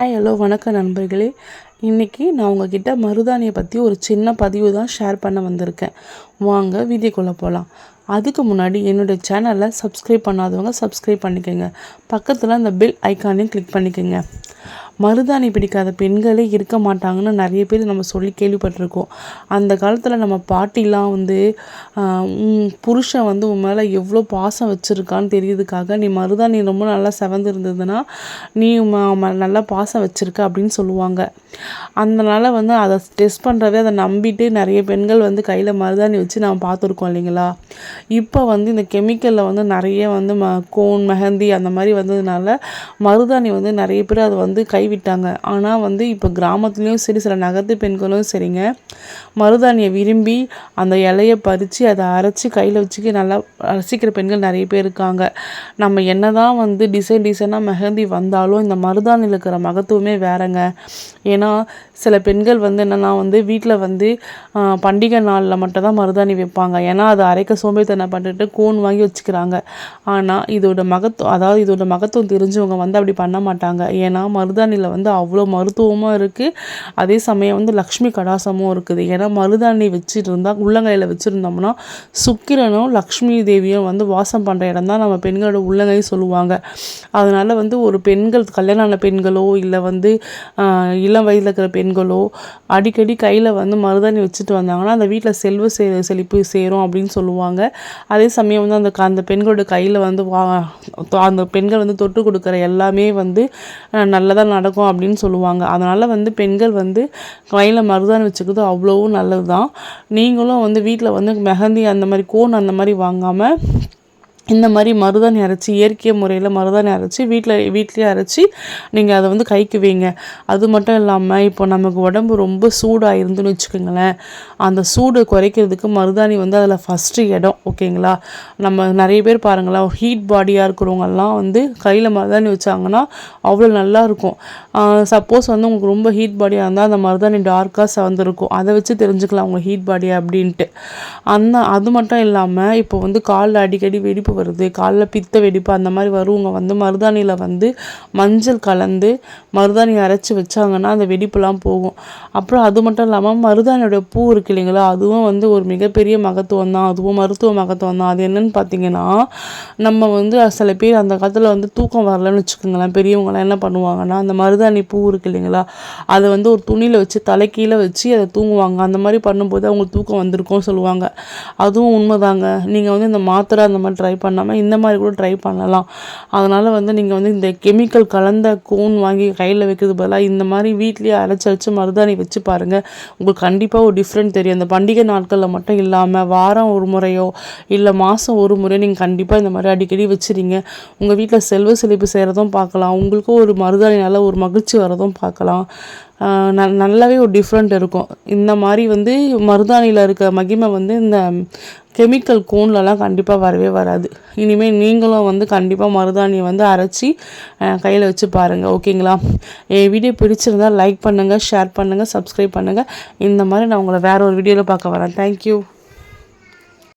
Hello வணக்கம் நண்பர்களே. இன்றைக்கி நான் உங்ககிட்ட மருதாணியை பற்றி ஒரு சின்ன பதிவு தான் ஷேர் பண்ண வந்திருக்கேன். வாங்க வீடியோக்குள்ளே போகலாம் அதுக்கு முன்னாடி என்னுடைய சேனலை சப்ஸ்கிரைப் பண்ணாதவங்க சப்ஸ்கிரைப் பண்ணிக்கோங்க. பக்கத்தில் அந்த பில் ஐக்கானையும் கிளிக் பண்ணிக்கோங்க. மருதாணி பிடிக்காத பெண்களே இருக்க மாட்டாங்கன்னு நிறைய பேர் நம்ம சொல்லி கேள்விப்பட்டிருக்கோம். அந்த காலத்தில் நம்ம பாட்டிலாம் வந்து புருஷன் வந்து உன் மேலே எவ்வளோ பாசம் வச்சுருக்கான்னு தெரியுதுக்காக நீ மருதாணி ரொம்ப நல்லா செவந்துருந்ததுன்னா நீ நல்லா பாசம் வச்சுருக்க அப்படின்னு சொல்லுவாங்க. அதனால் வந்து அதை டெஸ்ட் பண்ணுறதே அதை நம்பிட்டு நிறைய பெண்கள் வந்து கையில் மருதாணி வச்சு நம்ம பார்த்துருக்கோம் இல்லைங்களா? இப்போ வந்து இந்த கெமிக்கலில் வந்து நிறைய வந்து ம கோன் மெஹந்தி அந்த மாதிரி வந்ததுனால மருதாணி வந்து நிறைய பேர் அதை வந்து கை விட்டாங்க. ஆனால் வந்து இப்போ கிராமத்துலேயும் சரி சில நகர்த்து பெண்களும் சரிங்க. மருதாணியை விரும்பி அந்த இலையை பறித்து அதை அரைச்சி கையில் வச்சுக்கி நல்லா ரசிக்கிற பெண்கள் நிறைய பேர் இருக்காங்க. நம்ம என்ன தான் வந்து டிசைன் டிசைனாக மெஹந்தி வந்தாலும் இந்த மருதாணியில் இருக்கிற மகத்துவமே வேறங்க. ஏன்னா சில பெண்கள் வந்து என்னென்னா வந்து வீட்டில் வந்து பண்டிகை நாளில் மட்டும் தான் மருதாணி வைப்பாங்க. ஏன்னா அதை அரைக்க சோம்பேறித்தனம் பண்ணிட்டு கோன் வாங்கி வச்சுக்கிறாங்க. ஆனால் இதோட மகத்துவம் அதாவது இதோட மகத்துவம் தெரிஞ்சவங்க வந்து அப்படி பண்ண மாட்டாங்க. ஏன்னா மருதாணி மருதாணியில் வந்து அவ்வளோ மருத்துவமும் இருக்குது அதே சமயம் வந்து லக்ஷ்மி கடாசமும் இருக்குது. ஏன்னா மருதாணி வச்சுட்டு இருந்தால் உள்ளங்கையில் வச்சுருந்தோம்னா சுக்கிரனும் லக்ஷ்மி தேவியும் வந்து வாசம் பண்ணுற இடம் தான் நம்ம பெண்களோட உள்ளங்கை சொல்லுவாங்க. அதனால் வந்து ஒரு பெண்கள் கல்யாணம் ஆன பெண்களோ இல்லை வந்து இளம் வயதில் இருக்கிற பெண்களோ அடிக்கடி கையில் வந்து மருதாணி வச்சுட்டு வந்தாங்கன்னா அந்த வீட்டில் செல்வ சே செழிப்பு சேரும் அப்படின்னு சொல்லுவாங்க. அதே சமயம் வந்து அந்த அந்த பெண்களோட கையில் வந்து வா அந்த பெண்கள் வந்து தொட்டு கொடுக்குற எல்லாமே வந்து நல்லதாக நட நடக்கும் அப்படின்னு சொல்லுவாங்க. அதனால் வந்து பெண்கள் வந்து கையில் மருதாணி வச்சுக்கிறது அவ்வளோவும் நல்லது தான் நீங்களும் வந்து வீட்டில் வந்து மெஹந்தி அந்த மாதிரி கோன் அந்த மாதிரி வாங்காமல் இந்த மாதிரி மருதாணி அரைச்சி இயற்கை முறையில் மருதாணி அரைச்சி வீட்டில் வீட்லேயே அரைச்சி நீங்கள் அதை வந்து கைக்கு வைங்க அது மட்டும் இல்லாமல் இப்போ நமக்கு உடம்பு ரொம்ப சூடாக இருந்துன்னு வச்சுக்கோங்களேன். அந்த சூடு குறைக்கிறதுக்கு மருதாணி வந்து அதில் ஃபஸ்ட்டு இடம் ஓகேங்களா? நம்ம நிறைய பேர் பாருங்களேன் ஹீட் பாடியாக இருக்கிறவங்கெல்லாம் வந்து கையில் மருதாணி வச்சாங்கன்னா அவ்வளோ நல்லாயிருக்கும் சப்போஸ் வந்து உங்களுக்கு ரொம்ப ஹீட் பாடியாக இருந்தால் அந்த மருதாணி டார்க்காக சவந்திருக்கும். அதை வச்சு தெரிஞ்சுக்கலாம் உங்கள் ஹீட் பாடி அப்படின்ட்டு. அந்த அது மட்டும் இல்லாமல் இப்போ வந்து காலில் அடிக்கடி வெடிப்பு வருது. காலில் பித்த வெடிப்பு அந்த மாதிரி வருவங்க வந்து மருதாணியில் வந்து மஞ்சள் கலந்து மருதாணி அரைச்சி வச்சாங்கன்னா அந்த வெடிப்புலாம் போகும். அப்புறம் அது மட்டும் இல்லாமல் மருதாணியோட பூ இருக்கு இல்லைங்களா? அதுவும் வந்து ஒரு மிகப்பெரிய மகத்துவம் தான். அதுவும் மருத்துவ மகத்துவம் தான். அது என்னென்னு பார்த்தீங்கன்னா நம்ம வந்து சில பேர் அந்த காலத்தில் வந்து தூக்கம் வரலன்னு வச்சுக்கோங்களேன். பெரியவங்களாம் என்ன பண்ணுவாங்கன்னா அந்த மருதாணி பூ இருக்கு இல்லைங்களா? அதை வந்து ஒரு துணியில் வச்சு தலைக்கீழே வச்சு அதை தூங்குவாங்க. அந்த மாதிரி பண்ணும்போது அவங்களுக்கு தூக்கம் வந்திருக்கும் சொல்லுவாங்க. அதுவும் உண்மைதாங்க. நீங்கள் வந்து இந்த மாத்திரை அந்த மாதிரி ட்ரை பண்ணாமல் இந்த மாதிரி கூட ட்ரை பண்ணலாம். அதனால் வந்து நீங்கள் வந்து இந்த கெமிக்கல் கலந்த கோன் வாங்கி கையில் வைக்கிறது பதிலாக இந்த மாதிரி வீட்லேயே அரைச்சி அரைச்சி மருதாணி வச்சு பாருங்கள் உங்களுக்கு கண்டிப்பாக ஒரு டிஃப்ரெண்ட் தெரியும். அந்த பண்டிகை நாட்களில் மட்டும் இல்லாமல் வாரம் ஒரு முறையோ இல்லை மாதம் ஒரு முறையோ நீங்கள் கண்டிப்பாக இந்த மாதிரி அடிக்கடி வச்சுறீங்க உங்கள் வீட்டில் செல்வ செழிப்பு செய்கிறதும் பார்க்கலாம். உங்களுக்கும் ஒரு மருதாணி நல்ல ஒரு மகிழ்ச்சி வரதும் பார்க்கலாம். ந நல்லாவே ஒரு டிஃப்ரெண்ட் இருக்கும். இந்த மாதிரி வந்து மருதாணியில் இருக்க மகிமை வந்து இந்த கெமிக்கல் கூன்லலாம் கண்டிப்பாக வரவே வராது. இனிமேல் நீங்களும் வந்து கண்டிப்பாக மருதாணியை வந்து அரைச்சி கையில் வச்சு பாருங்கள் ஓகேங்களா? என் வீடியோ பிடிச்சிருந்தால் லைக் பண்ணுங்கள் ஷேர் பண்ணுங்கள் சப்ஸ்கிரைப் பண்ணுங்கள் இந்த மாதிரி நான் உங்களை வேறு ஒரு வீடியோவில் பார்க்க வரேன். தேங்க்யூ